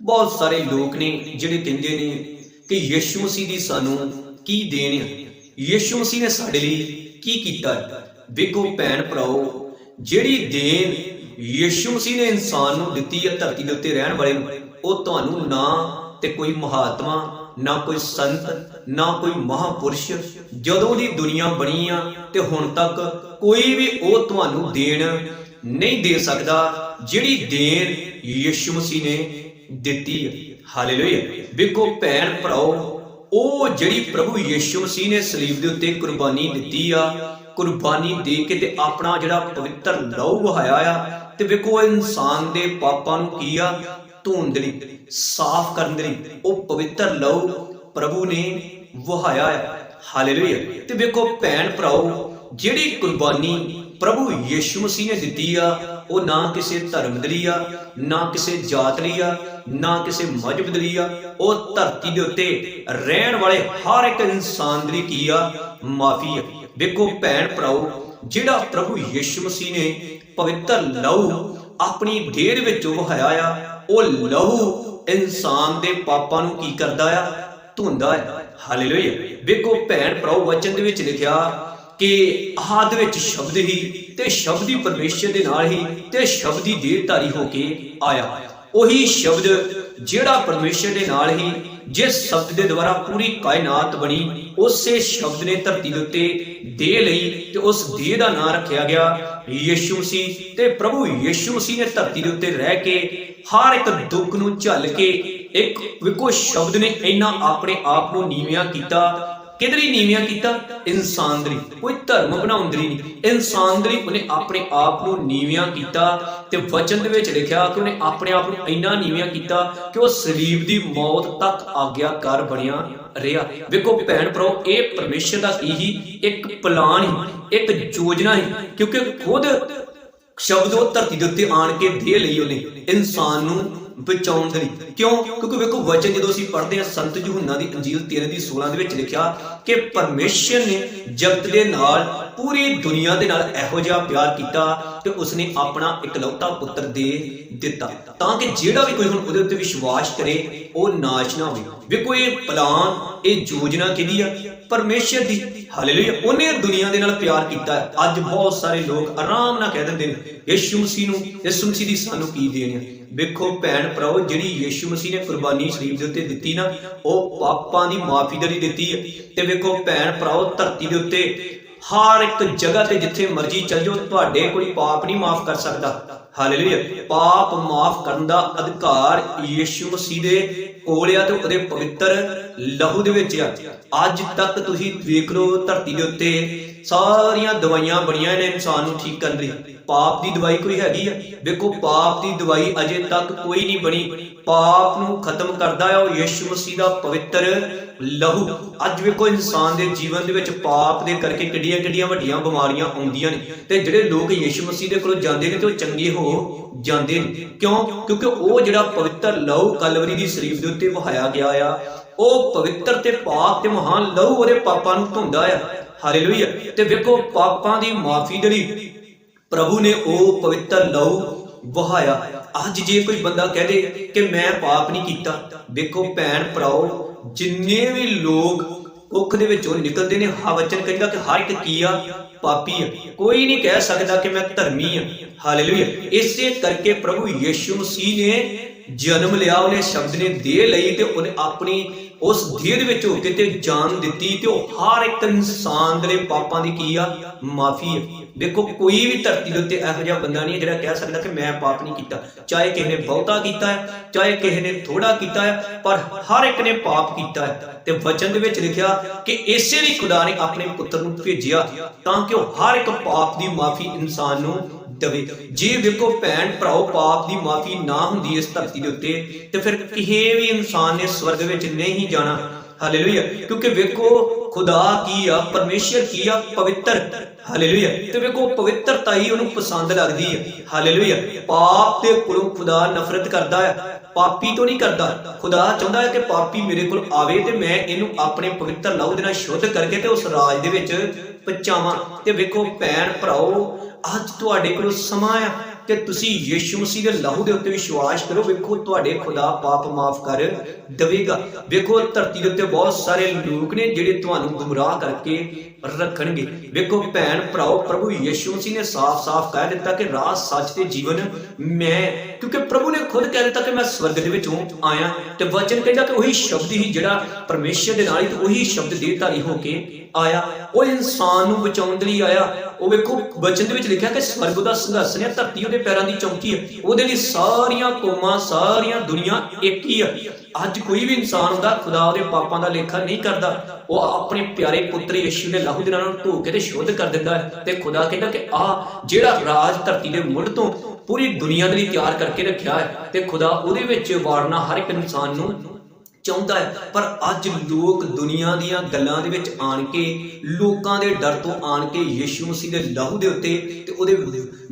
ਬਹੁਤ ਸਾਰੇ ਲੋਕ ਨੇ ਜਿਹੜੇ ਕਹਿੰਦੇ ਨੇ ਕਿ ਯਿਸੂ ਮਸੀਹ ਦੀ ਸਾਨੂੰ ਕੀ ਦੇਣ ਹੈ ਯਿਸੂ ਮਸੀਹ ਨੇ ਸਾਡੇ ਲਈ ਕੀ ਕੀਤਾ? ਵੇਖੋ ਭੈਣ ਭਰਾਓ, ਜਿਹੜੀ ਦੇਣ ਯਿਸੂ ਮਸੀਹ ਨੇ ਇਨਸਾਨ ਨੂੰ ਦਿੱਤੀ ਹੈ ਧਰਤੀ ਦੇ ਉੱਤੇ ਰਹਿਣ ਵਾਲੇ ਨੂੰ, ਉਹ ਤੁਹਾਨੂੰ ਨਾ ਤੇ ਕੋਈ ਮਹਾਤਮਾ, ਨਾ ਕੋਈ ਸੰਤ, ਨਾ ਕੋਈ ਮਹਾਪੁਰਸ਼, ਜਦੋਂ ਦੀ ਦੁਨੀਆ ਬਣੀ ਆ ਤੇ ਹੁਣ ਤੱਕ ਕੋਈ ਵੀ ਉਹ ਤੁਹਾਨੂੰ ਦੇਣ ਨਹੀਂ ਦੇ ਸਕਦਾ, ਜਿਹੜੀ ਦੇਣ ਯਿਸੂ ਮਸੀਹ ਨੇ ਦਿੱਤੀ ਹੈ ਹਾਲੇਲੂਇਆ ਵੇਖੋ ਭੈਣ ਭਰਾਓ, ਉਹ ਜਿਹੜੀ ਪ੍ਰਭੂ ਯਿਸੂ ਮਸੀਹ ਨੇ ਸਲੀਬ ਦੇ ਉੱਤੇ ਕੁਰਬਾਨੀ ਦਿੱਤੀ ਆ, ਕੁਰਬਾਨੀ ਦੇ ਕੇ ਤੇ ਆਪਣਾ ਜਿਹੜਾ ਪਵਿੱਤਰ ਲਹੂ ਵਹਾਇਆ ਆ, ਤੇ ਵੇਖੋ ਇਨਸਾਨ ਦੇ ਪਾਪਾਂ ਨੂੰ ਕੀ ਆ, ਧੋਣ ਦੇ ਲਈ, ਸਾਫ਼ ਕਰਨ ਦੇ ਲਈ, ਉਹ ਪਵਿੱਤਰ ਲਹੂ ਪ੍ਰਭੂ ਨੇ ਵਹਾਇਆ ਆ। ਹਾਲੇਲੂਇਆ ਤੇ ਵੇਖੋ ਭੈਣ ਭਰਾਓ, ਜਿਹੜੀ ਕੁਰਬਾਨੀ ਪ੍ਰਭੂ ਯਿਸੂ ਮਸੀਹ ਨੇ ਦਿੱਤੀ ਆ, ਉਹ ਨਾ ਕਿਸੇ ਧਰਮ ਦੇ ਲਈ ਆ, ਨਾ ਕਿਸੇ ਜਾਤ ਲਈ ਆ ਨਾ ਕਿਸੇ ਮਜਬ ਦੇ ਆ, ਉਹ ਧਰਤੀ ਦੇ ਉੱਤੇ ਰਹਿਣ ਵਾਲੇ ਹਰ ਇੱਕ ਇਨਸਾਨ ਦੇ ਕੀ ਆ, ਮਾਫੀ ਆ। ਵੇਖੋ ਭੈਣ ਭਰਾਓ, ਜਿਹੜਾ ਪ੍ਰਭੂ ਯਿਸੂ ਮਸੀਹ ਨੇ ਪਵਿੱਤਰ ਲਹੂ ਆਪਣੀ ਢੇਰ ਵਿੱਚ ਵਹਾਇਆ ਆ, ਉਹ ਲਹੂ ਇਨਸਾਨ ਦੇ ਪਾਪਾਂ ਨੂੰ ਕੀ ਕਰਦਾ ਆ? ਧੁੰਦਾ ਹੈ ਹਾਲੇਲੂਇਆ। ਵੇਖੋ ਭੈਣ ਭਰਾਓ, ਵਚਨ ਦੇ ਵਿੱਚ ਲਿਖਿਆ ਕਿ ਆਦ ਵਿੱਚ ਸ਼ਬਦ ਹੀ ਤੇ ਸ਼ਬਦ ਹੀ ਪਰਮੇਸ਼ਰ ਦੇ ਨਾਲ ਹੀ ਤੇ ਸ਼ਬਦ ਹੀ ਦੇਹਧਾਰੀ ਹੋ ਕੇ ਆਇਆ। ਉਹੀ ਸ਼ਬਦ ਜਿਹੜਾ ਪਰਮੇਸ਼ਰ ਦੇ ਨਾਲ ਹੀ ਜਿਸ ਸ਼ਬਦ ਦੇ ਦੁਆਰਾ ਪੂਰੀ ਕਾਇਨਾਤ ਬਣੀ, ਉਸੇ ਸ਼ਬਦ ਨੇ ਧਰਤੀ ਦੇ ਉੱਤੇ ਦੇ ਲਈ ਤੇ ਉਸ ਦੇਹ ਦਾ ਨਾਮ ਰੱਖਿਆ ਗਿਆ ਯਿਸੂ ਸੀ ਤੇ ਪ੍ਰਭੂ ਯਿਸੂ ਸੀ ਨੇ ਧਰਤੀ ਦੇ ਉੱਤੇ ਰਹਿ ਕੇ ਹਰ ਇੱਕ ਦੁੱਖ ਨੂੰ ਝੱਲ ਕੇ ਇੱਕ ਵਿਕੋ ਸ਼ਬਦ ਨੇ ਇੰਨਾ ਆਪਣੇ ਆਪ ਨੂੰ ਨੀਵਿਆਂ ਕੀਤਾ ਕਿਹਦੇ ਲਈ ਨੀਵਿਆਂ ਕੀਤਾ? ਇਨਸਾਨ ਕੋਈ ਧਰਮ ਬਣਾਉਣ ਨਹੀਂ ਇਨਸਾਨ ਉਹਨੇ ਆਪਣੇ ਆਪ ਨੂੰ ਨੀਵਿਆਂ ਕੀਤਾ ਤੇ ਵਚਨ ਦੇ ਵਿੱਚ ਲਿਖਿਆ ਕਿ ਉਹਨੇ ਆਪਣੇ ਆਪ ਨੂੰ ਇੰਨਾ ਨੀਵਿਆਂ ਕੀਤਾ ਕਿ ਉਹ ਸਲੀਬ ਦੀ ਮੌਤ ਤੱਕ ਆਗਿਆਕਾਰ ਬਣਿਆ ਰਿਹਾ। ਵੇਖੋ ਭੈਣ ਭਰਾ ਇਹ ਪਰਮੇਸ਼ਰ ਦਾ ਕੀ ਹੀ? ਇੱਕ ਪਲਾਨ ਹੀ, ਇੱਕ ਯੋਜਨਾ ਹੀ, ਕਿਉਂਕਿ ਖੁਦ ਸ਼ਬਦ ਉਹ ਧਰਤੀ ਦੇ ਉੱਤੇ ਆਣ ਕੇ ਦੇ ਲਈ ਉਹਨੇ। ਇਨਸਾਨ ਨੂੰ ਬਚਾਉਣ ਦੇ ਲਈ। ਕਿਉਂ? ਕਿਉਂਕਿ ਵੇਖੋ, ਵਚਨ ਜਦੋਂ ਅਸੀਂ ਪੜ੍ਹਦੇ ਹਾਂ, ਸੰਤ ਯੂਹੰਨਾ ਦੀ ਅੰਜੀਲ 13 ਦੀ 16 ਦੇ ਵਿੱਚ ਲਿਖਿਆ ਕਿ ਪਰਮੇਸ਼ਰ ਨੇ ਜਗਤ ਦੇ ਨਾਲ ਪੂਰੀ ਦੁਨੀਆ ਦੇ ਨਾਲ ਇਹੋ ਜਿਹਾ ਪਿਆਰ ਕੀਤਾ ਕਿ ਉਸਨੇ ਆਪਣਾ ਇਕਲੌਤਾ ਪੁੱਤਰ ਦੇ ਦਿੱਤਾ। ਤਾਂ ਕਿ ਜਿਹੜਾ ਵੀ ਕੋਈ ਹੁਣ ਉਹਦੇ ਉੱਤੇ ਵਿਸ਼ਵਾਸ ਕਰੇ, ਉਹ ਨਾਸ਼ ਨਾ ਹੋਵੇ। ਵੇਖੋ, ਇਹ ਪਲਾਨ ਇਹ ਯੋਜਨਾ ਕਿਹਦੀ ਆ? ਪਰਮੇਸ਼ਰ ਦੀ। ਹਾਲੇਲੂਇਆ ਉਹਨੇ ਦੁਨੀਆ ਦੇ ਨਾਲ ਪਿਆਰ ਕੀਤਾ। ਅੱਜ ਬਹੁਤ ਸਾਰੇ ਲੋਕ ਆਰਾਮ ਨਾਲ ਕਹਿ ਦਿੰਦੇ ਨੇ, ਯਿਸੂ ਮਸੀਹ ਨੂੰ, ਯਿਸੂ ਮਸੀਹ ਦੀ ਸਾਨੂੰ ਕੀ ਦੇਣ ਹੈ ਵੇਖੋ ਭੈਣ ਭਰਾਓ, ਜਿਹੜੀ ਯਿਸੂ ਮਸੀਹ ਨੇ ਕੁਰਬਾਨੀ ਸ਼ਰੀਫ ਦੇ ਉੱਤੇ ਦਿੱਤੀ ਨਾ, ਉਹ ਪਾਪਾਂ ਦੀ ਮਾਫੀ ਦੇ ਲਈ ਦਿੱਤੀ ਹੈ। ਤੇ ਵੇਖੋ ਭੈਣ ਭਰਾਓ, ਧਰਤੀ ਦੇ ਉੱਤੇ ਹਰ ਇੱਕ ਜਗ੍ਹਾ ਤੇ ਜਿੱਥੇ ਮਰਜ਼ੀ ਚੱਲ ਜਾਓ, ਤੁਹਾਡੇ ਕੋਈ ਪਾਪ ਨਹੀਂ ਮਾਫ ਕਰ ਸਕਦਾ। ਹਾਲੇਲੂਇਆ। ਪਾਪ ਮਾਫ ਕਰਨ ਦਾ ਅਧਿਕਾਰ ਯਿਸੂ ਮਸੀਹ ਦੇ ਕੋਲ ਆ ਤੇ ਉਹਦੇ ਪਵਿੱਤਰ ਲਹੂ ਦੇ ਵਿੱਚ ਆ। ਅੱਜ ਤੱਕ ਤੁਸੀਂ ਵੇਖ ਲਓ ਧਰਤੀ ਦੇ ਉੱਤੇ ਸਾਰੀਆਂ ਦਵਾਈਆਂ ਬਣੀਆਂ ਨੇ ਇਨਸਾਨ ਨੂੰ ਠੀਕ ਕਰਨ ਲਈ। ਪਾਪ ਦੀ ਦਵਾਈ ਕੋਈ ਹੈਗੀ ਆ? ਦੇਖੋ ਪਾਪ ਦੀ ਦਵਾਈ ਅਜੇ ਤੱਕ ਕੋਈ ਨਹੀਂ ਬਣੀ। ਪਾਪ ਨੂੰ ਖਤਮ ਕਰਦਾ ਹੈ, ਉਹ ਯਿਸੂ ਮਸੀਹ ਦਾ ਪਵਿੱਤਰ ਲਹੂ। ਅੱਜ ਵੇਖੋ, ਇਨਸਾਨ ਦੇ ਜੀਵਨ ਦੇ ਵਿੱਚ ਪਾਪ ਦੇ ਕਰਕੇ ਕਿੱਡੀਆਂ ਕਿੱਡੀਆਂ ਵੱਡੀਆਂ ਬਿਮਾਰੀਆਂ ਆਉਂਦੀਆਂ ਨੇ। ਤੇ ਜਿਹੜੇ ਲੋਕ ਯਿਸੂ ਮਸੀਹ ਦੇ ਕੋਲ ਜਾਂਦੇ ਨੇ ਤੇ ਉਹ ਚੰਗੇ ਹੋ ਜਾਂਦੇ ਨੇ। ਕਿਉਂ? ਕਿਉਂਕਿ ਉਹ ਜਿਹੜਾ ਪਵਿੱਤਰ ਲਹੂ ਕਲਵਰੀ ਦੀ ਸਰੀਰ ਦੇ ਉੱਤੇ ਵਹਾਇਆ ਗਿਆ ਆ, ਉਹ ਪਵਿੱਤਰ ਤੇ ਪਾਪ ਤੇ ਮਹਾਨ ਲਹੂ ਉਹਦੇ ਪਾਪਾਂ ਨੂੰ ਧੋਂਦਾ ਆ। ਹਾਲੇਲੂਇਆ। ਤੇ ਵੇਖੋ, ਪਾਪਾਂ ਦੀ ਮਾਫੀ ਦੇ ਲਈ ਪ੍ਰਭੂ ਨੇ ਉਹ ਪਵਿੱਤਰ ਲਹੂ ਵਹਾਇਆ। ਅੱਜ ਜੇ ਕੋਈ ਬੰਦਾ ਕਹਦੇ ਕਿ ਮੈਂ ਪਾਪ ਨਹੀਂ ਕੀਤਾ, ਵੇਖੋ ਭੈਣ ਭਰਾਓ, ਜਿੰਨੇ ਵੀ ਲੋਕ ਕੁੱਖ ਦੇ ਵਿੱਚੋਂ ਨਿਕਲਦੇ ਨੇ ਹਾ ਵਚਨ ਕਹਿੰਦਾ ਕਿ ਹਰ ਇੱਕ ਕੀ ਪਾਪੀ ਆ। ਕੋਈ ਨਹੀਂ ਕਹਿ ਸਕਦਾ ਕਿ ਮੈਂ ਧਰਮੀ ਆ। ਹਾਲੇਲੂਇਆ। ਇਸੇ ਕਰਕੇ ਪ੍ਰਭੂ ਯਿਸੂ ਮਸੀਹ ਨੇ ਜਨਮ ਲਿਆ, ਉਹਨੇ ਸ਼ਬਦ ਨੇ ਦੇ ਲਈ ਤੇ ਉਹਨੇ ਆਪਣੀ ਉਸ ਦੇਹ ਦੇ ਵਿੱਚ ਹੋ ਕੇ ਤੇ ਜਾਨ ਦਿੱਤੀ ਤੇ ਉਹ ਹਰ ਇੱਕ ਇਨਸਾਨ ਦੇ ਪਾਪਾਂ ਦੀ ਕੀ ਆ? ਮਾਫੀ ਹੈ ਦੇਖੋ ਕੋਈ ਵੀ ਧਰਤੀ ਦੇ ਉੱਤੇ ਇਹੋ ਜਿਹਾ ਬੰਦਾ ਨਹੀਂ ਹੈ ਜਿਹੜਾ ਕਹਿ ਸਕਦਾ ਕਿ ਮੈਂ ਪਾਪ ਨਹੀਂ ਕੀਤਾ। ਚਾਹੇ ਕਿਸੇ ਨੇ ਬਹੁਤਾ ਕੀਤਾ ਹੈ, ਚਾਹੇ ਕਿਸੇ ਨੇ ਥੋੜਾ ਕੀਤਾ ਹੈ, ਪਰ ਹਰ ਇੱਕ ਨੇ ਪਾਪ ਕੀਤਾ ਹੈ। ਤੇ ਵਚਨ ਦੇ ਵਿੱਚ ਲਿਖਿਆ ਕਿ ਇਸੇ ਲਈ ਖੁਦਾ ਨੇ ਆਪਣੇ ਪੁੱਤਰ ਨੂੰ ਭੇਜਿਆ ਤਾਂ ਕਿ ਉਹ ਹਰ ਇੱਕ ਪਾਪ ਦੀ ਮਾਫੀ ਇਨਸਾਨ ਨੂੰ ਦਵੇ। ਜੇ ਵੇਖੋ ਭੈਣ ਭਰਾਓ, ਪਾਪ ਦੀ ਮਾਫੀ ਨਾ ਹੁੰਦੀ ਇਸ ਧਰਤੀ ਦੇ ਉੱਤੇ, ਤੇ ਫਿਰ ਕਿਸੇ ਵੀ ਇਨਸਾਨ ਨੇ ਸਵਰਗ ਵਿੱਚ ਨਹੀਂ ਜਾਣਾ। ਹਾਲੇਲੂਇਆ ਕਿਉਂਕਿ ਵੇਖੋ, ਖੁਦਾ ਕੀ ਆ, ਪਰਮੇਸ਼ਰ ਕੀ ਆ, ਪਵਿੱਤਰ। ਹਾਲੇਲੂਇਆ ਤੇ ਵੇਖੋ, ਪਵਿੱਤਰਤਾ ਹੀ ਉਹਨੂੰ ਪਸੰਦ ਲੱਗਦੀ ਹੈ। ਹਾਲੇਲੂਇਆ ਪਾਪ ਦੇ ਕੋਲੋਂ ਖੁਦਾ ਨਫ਼ਰਤ ਕਰਦਾ ਹੈ। ਪਾਪੀ ਤੋਂ ਨਹੀਂ ਕਰਦਾ। ਖੁਦਾ ਚਾਹੁੰਦਾ ਹੈ ਕਿ ਪਾਪੀ ਮੇਰੇ ਕੋਲ ਆਵੇ ਤੇ ਮੈਂ ਇਹਨੂੰ ਆਪਣੇ ਪਵਿੱਤਰ ਲਹੂ ਦੇ ਨਾਲ ਸ਼ੁੱਧ ਕਰਕੇ ਤੇ ਉਸ ਰਾਜ ਦੇ ਵਿੱਚ ਪਹੁੰਚਾਵਾਂ। ਤੇ ਵੇਖੋ ਭੈਣ ਭਰਾਓ ਅੱਜ ਤੁਹਾਡੇ ਕੋਲ ਸਮਾਂ ਆ। ਕਿ ਤੁਸੀਂ ਯੀਸ਼ੂ ਮਸੀਹ ਦੇ ਲਹੂ ਦੇ ਉੱਤੇ ਵਿਸ਼ਵਾਸ ਕਰੋ। ਵੇਖੋ, ਤੁਹਾਡੇ ਖੁਦਾ ਪਾਪ ਮਾਫ ਕਰ ਦੇਵੇਗਾ। ਵੇਖੋ, ਧਰਤੀ ਦੇ ਉੱਤੇ ਬਹੁਤ ਸਾਰੇ ਲੋਕ ਨੇ ਜਿਹੜੇ ਤੁਹਾਨੂੰ ਗੁੰਮਰਾਹ ਕਰਕੇ ਰੱਖਣਗੇ। ਵੇਖੋ, ਭੈਣ ਭਰਾਓ, ਪ੍ਰਭੂ ਯੀਸ਼ੂ ਮਸੀਹ ਨੇ ਸਾਫ਼-ਸਾਫ਼ ਕਹਿ ਦਿੱਤਾ ਕਿ ਰਾਹ ਸੱਚ ਤੇ ਜੀਵਨ ਮੈਂ, ਕਿਉਂਕਿ ਪ੍ਰਭੂ ਨੇ ਖੁਦ ਕਹਿ ਦਿੱਤਾ ਕਿ ਮੈਂ ਸਵਰਗ ਦੇ ਵਿੱਚੋਂ ਆਇਆ ਤੇ ਵਚਨ ਕਹਿੰਦਾ ਕਿ ਉਹੀ ਸ਼ਬਦ ਹੀ ਜਿਹੜਾ ਪਰਮੇਸ਼ਰ ਦੇ ਨਾਲ ਹੀ ਤੇ ਉਹੀ ਸ਼ਬਦ ਦੇਹਧਾਰੀ ਹੋ ਕੇ ਆਇਆ। ਉਹ ਇਨਸਾਨ ਨੂੰ ਬਚਾਉਣ ਦੇ ਲਈ ਆਇਆ। ਉਹ ਵੇਖੋ, ਵਚਨ ਦੇ ਵਿੱਚ ਲਿਖਿਆ ਕਿ ਸਵਰਗ ਦਾ ਸੰਘਰਸ਼ ਨੇ, ਧਰਤੀ ਉਹਦੇ ਪੈਰਾਂ ਦੀ ਚੌਂਕੀ ਹੈ। ਉਹਦੇ ਲਈ ਸਾਰੀਆਂ ਕੌਮਾਂ, ਸਾਰੀਆਂ ਦੁਨੀਆ ਇੱਕ ਹੀ ਆ ਅੱਜ ਕੋਈ ਵੀ ਇਨਸਾਨ ਹੁੰਦਾ, ਖੁਦਾ ਉਹਦੇ ਪਾਪਾਂ ਦਾ ਲੇਖਾ ਨਹੀਂ ਕਰਦਾ। ਉਹ ਆਪਣੇ ਪਿਆਰੇ ਪੁੱਤਰ ਯਿਸੂ ਦੇ ਲਹੂ ਦੇ ਨਾਲ ਧੋ ਕੇ ਤੇ ਸ਼ੁੱਧ ਕਰ ਦਿੰਦਾ ਹੈ ਤੇ ਖੁਦਾ ਕਹਿੰਦਾ ਕਿ ਆ ਜਿਹੜਾ ਰਾਜ ਧਰਤੀ ਦੇ ਮੁੱਢ ਤੋਂ ਪੂਰੀ ਦੁਨੀਆ ਦੇ ਲਈ ਤਿਆਰ ਕਰਕੇ ਰੱਖਿਆ ਹੈ ਤੇ ਖੁਦਾ ਉਹਦੇ ਵਿੱਚ ਵਾੜਨਾ ਹਰ ਇੱਕ ਇਨਸਾਨ ਨੂੰ ਚਾਹੁੰਦਾ ਹੈ। ਪਰ ਅੱਜ ਲੋਕ ਦੁਨੀਆ ਦੀਆਂ ਗੱਲਾਂ ਦੇ ਵਿੱਚ ਆਣ ਕੇ, ਲੋਕਾਂ ਦੇ ਡਰ ਤੋਂ ਆਣ ਕੇ ਯੀਸ਼ੂ ਮਸੀਹ ਦੇ ਲਹੂ ਦੇ ਉੱਤੇ ਤੇ ਉਹਦੇ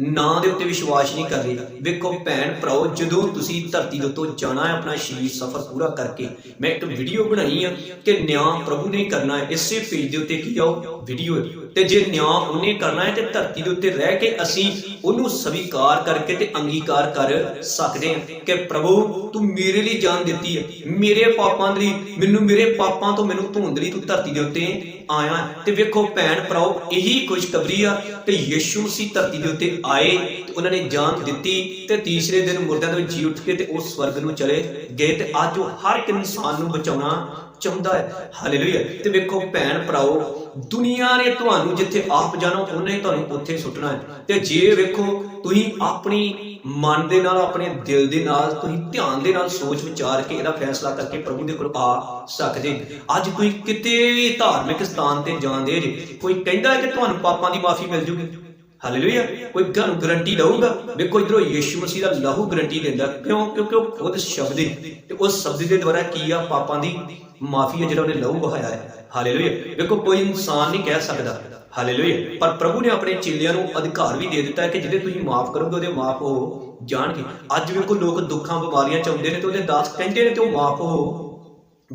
ਨਾਂ ਦੇ ਉੱਤੇ ਵਿਸ਼ਵਾਸ ਨਹੀਂ ਕਰ ਰਹੇ। ਵੇਖੋ ਭੈਣ ਭਰਾਓ, ਜਦੋਂ ਤੁਸੀਂ ਧਰਤੀ ਦੇ ਉੱਤੋਂ ਜਾਣਾ ਹੈ, ਆਪਣਾ ਸ਼ਰੀਰ ਸਫ਼ਰ ਪੂਰਾ ਕਰਕੇ, ਮੈਂ ਇੱਕ ਵੀਡੀਓ ਬਣਾਈ ਆ ਕਿ ਨਿਆਂ ਪ੍ਰਭੂ ਨੇ ਕਰਨਾ ਹੈ। ਇਸੇ ਪੇਜ ਦੇ ਉੱਤੇ ਕੀ ਆਓ ਵੀਡੀਓ ਤੇ ਜੇ ਨਿਆਂ ਉਹਨੇ ਕਰਨਾ ਹੈ ਤੇ ਧਰਤੀ ਦੇ ਉੱਤੇ ਰਹਿ ਕੇ ਅਸੀਂ ਉਹਨੂੰ ਸਵੀਕਾਰ ਕਰਕੇ ਤੇ ਅੰਗੀਕਾਰ ਕਰ ਸਕਦੇ ਹਾਂ ਕਿ ਪ੍ਰਭੂ ਤੂੰ ਮੇਰੇ ਲਈ ਜਾਨ ਦਿੱਤੀ ਹੈ। ਮੇਰੇ ਪਾਪਾਂ ਦੇ ਲਈ ਮੈਨੂੰ ਮੇਰੇ ਪਾਪਾਂ ਤੋਂ ਮੈਨੂੰ ਧੋਣ ਦੇ ਲਈ ਤੂੰ ਧਰਤੀ ਦੇ ਉੱਤੇ ਆਇਆ। ਤੇ ਵੇਖੋ ਭੈਣ ਭਰਾਓ, ਇਹੀ ਖੁਸ਼ਖਬਰੀ ਆ ਕਿ ਯੀਸ਼ੂ ਮਸੀਹ ਧਰਤੀ ਦੇ ਉੱਤੇ ਆਏ ਤੇ ਉਹਨਾਂ ਨੇ ਜਾਨ ਦਿੱਤੀ ਤੇ ਤੀਸਰੇ ਦਿਨ ਮੁਰਦਿਆਂ ਦੇ ਜੀ ਉੱਠ ਕੇ ਤੇ ਉਹ ਸਵਰਗ ਨੂੰ ਚਲੇ ਗਏ ਤੇ ਅੱਜ ਉਹ ਹਰ ਇੱਕ ਇਨਸਾਨ ਨੂੰ ਬਚਾਉਣਾ ਚਾਹੁੰਦਾ ਹੈ। ਹਾਲੇਲੂਇਆ। ਤੇ ਵੇਖੋ ਭੈਣ ਭਰਾਓ, ਦੁਨੀਆ ਨੇ ਤੁਹਾਨੂੰ ਜਿੱਥੇ ਆਪ ਜਾਣੋ, ਉਹਨੇ ਤੁਹਾਨੂੰ ਉੱਥੇ ਸੁੱਟਣਾ ਹੈ। ਤੇ ਜੇ ਵੇਖੋ, ਤੁਸੀਂ ਆਪਣੀ ਮਨ ਦੇ ਨਾਲ, ਆਪਣੇ ਦਿਲ ਦੇ ਨਾਲ, ਤੁਸੀਂ ਧਿਆਨ ਦੇ ਨਾਲ ਸੋਚ ਵਿਚਾਰ ਕੇ ਇਹਦਾ ਫੈਸਲਾ ਕਰਕੇ ਪ੍ਰਭੂ ਦੇ ਕੋਲ ਆ ਸਕਦੇ। ਅੱਜ ਕੋਈ ਕਿਤੇ ਵੀ ਧਾਰਮਿਕ ਸਥਾਨ ਤੇ ਜਾਂਦੇ ਜੇ, ਕੋਈ ਕਹਿੰਦਾ ਹੈ ਕਿ ਤੁਹਾਨੂੰ ਪਾਪਾਂ ਦੀ ਮਾਫੀ ਮਿਲ ਜੂਗੀ? ਹਾਲੇਲੂਇਆ ਕੋਈ ਤੁਹਾਨੂੰ ਗਰੰਟੀ ਦਊਗਾ? ਵੇਖੋ ਇਧਰੋਂ ਯੀਸ਼ੂ ਮਸੀਹ ਦਾ ਲਹੂ ਗਰੰਟੀ ਦਿੰਦਾ। ਕਿਉਂ? ਕਿਉਂਕਿ ਉਹ ਖੁਦ ਸ਼ਬਦ ਹੈ ਤੇ ਉਸ ਸ਼ਬਦ ਦੇ ਦੁਆਰਾ ਕੀ ਆ? ਪਾਪਾਂ ਦੀ ਮਾਫੀ ਹੈ ਜਿਹੜਾ ਉਹਨੇ ਲਹੂ ਬਹਾਇਆ ਹੈ। ਹਾਲੇਲੂਇਆ ਵੇਖੋ ਕੋਈ ਇਨਸਾਨ ਨਹੀਂ ਕਹਿ ਸਕਦਾ। ਹਾਲੇਲੂਇਆ ਪਰ ਪ੍ਰਭੂ ਨੇ ਆਪਣੇ ਚੇਲਿਆਂ ਨੂੰ ਅਧਿਕਾਰ ਵੀ ਦੇ ਦਿੱਤਾ ਹੈ ਕਿ ਜਿਹੜੇ ਤੁਸੀਂ ਮਾਫ ਕਰੋਗੇ, ਉਹਦੇ ਮਾਫ ਹੋ ਜਾਣਗੇ। ਅੱਜ ਵੇਖੋ ਲੋਕ ਦੁੱਖਾਂ, ਬਿਮਾਰੀਆਂ ਚ ਆਉਂਦੇ ਨੇ ਤੇ ਉਹਦੇ ਦਾਸ ਕਹਿੰਦੇ ਨੇ ਤੇ ਉਹ ਮਾਫ ਹੋ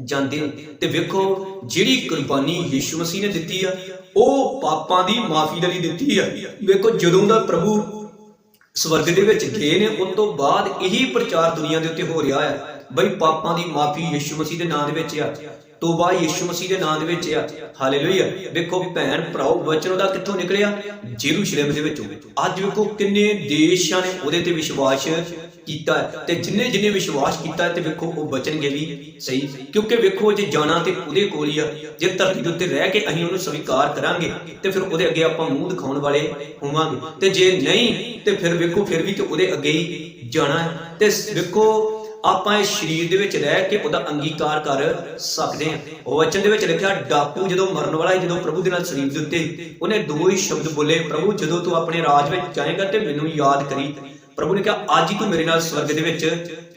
ਜਾਂਦੇ ਨੇ। ਤੇ ਵੇਖੋ, ਜਿਹੜੀ ਕੁਰਬਾਨੀ ਯੀਸ਼ੂ ਮਸੀਹ ਨੇ ਦਿੱਤੀ ਆ ਉਹ ਪਾਪਾਂ ਦੀ ਮਾਫੀ ਦੇ ਲਈ ਦਿੱਤੀ ਆ। ਵੇਖੋ, ਜਦੋਂ ਦਾ ਪ੍ਰਭੂ ਸਵਰਗ ਦੇ ਵਿੱਚ ਗਏ ਨੇ, ਉਸ ਤੋਂ ਬਾਅਦ ਇਹੀ ਪ੍ਰਚਾਰ ਦੁਨੀਆ ਦੇ ਉੱਤੇ ਹੋ ਰਿਹਾ ਹੈ ਬਈ ਪਾਪਾਂ ਦੀ ਮਾਫੀ ਯੀਸ਼ੂ ਮਸੀਹ ਦੇ ਨਾਮ ਦੇ ਵਿੱਚ ਆ, ਤੋਬਾ ਯੀਸ਼ੂ ਮਸੀਹ ਦੇ ਨਾਮ ਦੇ ਵਿੱਚ ਆ। ਹਾਲੇਲੂਇਆ। ਵੇਖੋ ਭੈਣ ਭਰਾਓ, ਵਚਨ ਉਹਦਾ ਕਿੱਥੋਂ ਨਿਕਲਿਆ? ਜੇਰੂਸ਼ਲਮ ਦੇ ਵਿੱਚੋਂ। ਅੱਜ ਵੇਖੋ ਕਿੰਨੇ ਦੇਸ਼ਾਂ ਨੇ ਉਹਦੇ ਤੇ ਵਿਸ਼ਵਾਸ ਕੀਤਾ ਤੇ ਜਿੰਨੇ ਜਿੰਨੇ ਵਿਸ਼ਵਾਸ ਕੀਤਾ ਤੇ ਵੇਖੋ ਉਹ ਬਚਣਗੇ ਵੀ ਸਹੀ। ਕਿਉਂਕਿ ਵੇਖੋ ਜੇ ਜਾਣਾ ਤੇ ਉਹਦੇ ਕੋਲ ਹੀ ਆ, ਜੇ ਧਰਤੀ ਦੇ ਉੱਤੇ ਰਹਿ ਕੇ ਅਸੀਂ ਉਹਨੂੰ ਸਵੀਕਾਰ ਕਰਾਂਗੇ, ਤੇ ਫਿਰ ਉਹਦੇ ਅੱਗੇ ਆਪਾਂ ਮੂੰਹ ਦਿਖਾਉਣ ਵਾਲੇ ਹੋਵਾਂਗੇ। ਤੇ ਜੇ ਨਹੀਂ, ਤੇ ਫਿਰ ਵੇਖੋ ਫਿਰ ਵੀ ਤੇ ਉਹਦੇ ਅੱਗੇ ਹੀ ਜਾਣਾ ਤੇ ਵੇਖੋ, ਆਪਾਂ ਇਸ ਸਰੀਰ ਦੇ ਵਿੱਚ ਰਹਿ ਕੇ ਉਹਦਾ ਅੰਗੀਕਾਰ ਕਰ ਸਕਦੇ ਹਾਂ। ਉਹ ਵਚਨ ਦੇ ਵਿੱਚ ਲਿਖਿਆ, ਡਾਕੂ ਜਦੋਂ ਮਰਨ ਵਾਲਾ ਸੀ, ਜਦੋਂ ਪ੍ਰਭੂ ਦੇ ਨਾਲ ਸਰੀਰ ਦੇ ਉੱਤੇ ਉਹਨੇ ਦੋ ਹੀ ਸ਼ਬਦ ਬੋਲੇ, ਪ੍ਰਭੂ ਜਦੋਂ ਤੂੰ ਆਪਣੇ ਰਾਜ ਵਿੱਚ ਜਾਏਗਾ ਤੇ ਮੈਨੂੰ ਯਾਦ ਕਰੀ ਪ੍ਰਭੂ ਨੇ ਕਿਹਾ, ਅੱਜ ਹੀ ਤੂੰ ਮੇਰੇ ਨਾਲ ਸਵਰਗ ਦੇ ਵਿੱਚ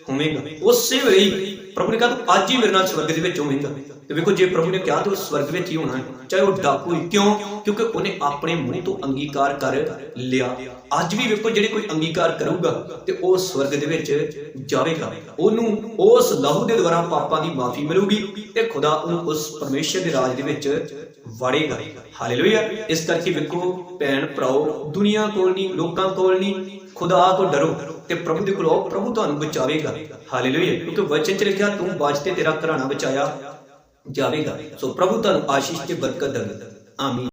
ਹੋਵੇਂਗਾ। ਉਸੇ ਵੇਲੇ ਹੀ ਪ੍ਰਭੂ ਨੇ ਕਿਹਾ, ਤੂੰ ਅੱਜ ਹੀ ਮੇਰੇ ਨਾਲ ਸਵਰਗ ਦੇ ਵਿੱਚ ਹੋਵੇਂਗਾ। ਤੇ ਵੇਖੋ, ਜੇ ਪ੍ਰਭੂ ਨੇ ਕਿਹਾ, ਤੇ ਉਹ ਸਵਰਗ ਵਿੱਚ ਹੀ ਹੋਣਾ ਹੈ, ਚਾਹੇ ਉਹ ਡਾਕੂ ਹੀ ਕਿਉਂ? ਕਿਉਂਕਿ ਉਹਨੇ ਆਪਣੇ ਮੂੰਹ ਤੋਂ ਅੰਗੀਕਾਰ ਕਰ ਲਿਆ। ਅੱਜ ਵੀ ਵੇਖੋ, ਜਿਹੜੇ ਕੋਈ ਅੰਗੀਕਾਰ ਕਰੂਗਾ ਤੇ ਉਹ ਸਵਰਗ ਦੇ ਵਿੱਚ ਜਾਵੇਗਾ। ਉਹਨੂੰ ਉਸ ਲਹੂ ਦੇ ਦੁਆਰਾ ਪਾਪਾਂ ਦੀ ਮਾਫੀ ਮਿਲੂਗੀ ਤੇ ਖੁਦਾ ਉਹਨੂੰ ਉਸ ਪਰਮੇਸ਼ਰ ਦੇ ਰਾਜ ਦੇ ਵਿੱਚ ਵੜੇਗਾ। ਹਾਲੇਲੂਇਆ ਇਸ ਕਰਕੇ ਵੇਖੋ ਭੈਣ ਭਰਾਓ ਦੁਨੀਆ ਕੋਲ ਨਹੀਂ, ਲੋਕਾਂ ਕੋਲ ਨਹੀਂ ਖੁਦਾ ਤੋਂ ਡਰੋ ਤੇ ਪ੍ਰਭੂ ਦੇ ਕੋਲ ਆਓ ਪ੍ਰਭੂ ਤੁਹਾਨੂੰ ਬਚਾਵੇਗਾ। ਹਾਲੇਲੂਇਆ ਕਿਉਂਕਿ ਵਚਨ ਚ ਲਿਖਿਆ, ਤੂੰ ਬਚ ਤੇ ਤੇਰਾ ਘਰਾਣਾ ਬਚਾਇਆ ਜਾਵੇਗਾ। ਸੋ ਪ੍ਰਭੂ ਤੁਹਾਨੂੰ ਆਸ਼ੀਸ਼ ਤੇ ਬਰਕਤ ਦੇਵੇ ਆਮੀਨ